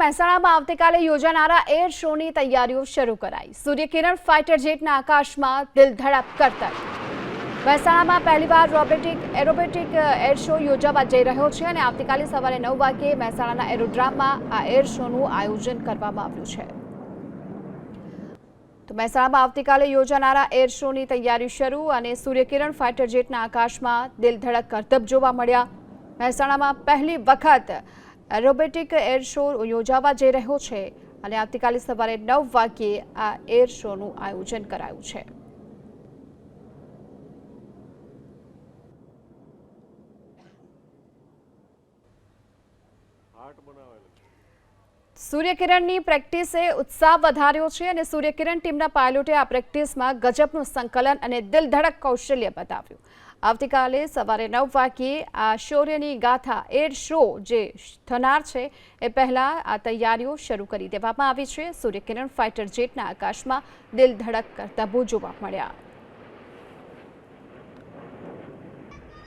મહેસાણામાં આવતીકાલે યોજાનારા એર શોની તૈયારીઓ શરૂ કરાઈ. સૂર્યકિરણ ફાઇટર જેટના આકાશમાં દિલધડક કરતા મહેસાણામાં પહેલીવાર રોબોટિક, એરોબેટિક એર શો યોજાવા જઈ રહ્યો છે અને આવતીકાલે સવારે નવ વાગ્યે મહેસાણાના એરોડ્રામમાં આ એર શોનું આયોજન કરવામાં આવ્યું છે. તો મહેસાણામાં આવતીકાલે યોજાનારા એર શોની તૈયારી શરૂ અને સૂર્યકિરણ ફાઇટર જેટના આકાશમાં દિલધડક કરતબ જોવા મળ્યા. મહેસાણામાં પહેલી વખત રોબોટિક એર શો યોજાવા જઈ રહ્યો છે અને આવતીકાલે સવારે નવ વાગ્યે આ એર શોનું આયોજન કરાયું છે. સૂર્યકિરણની પ્રેક્ટિસે ઉત્સાહ વધાર્યો છે અને સૂર્યકિરણ ટીમના પાયલોટે આ પ્રેક્ટિસમાં ગજબનું સંકલન અને દિલધડક કૌશલ્ય બતાવ્યું. આવતીકાલે સવારે નવ વાગ્યે આ શૌર્યની ગાથા, એર શો જે થનાર છે, એ પહેલાં આ તૈયારીઓ શરૂ કરી દેવામાં આવી છે. સૂર્યકિરણ ફાઇટર જેટના આકાશમાં દિલ ધડક કરતા જોવા મળ્યા.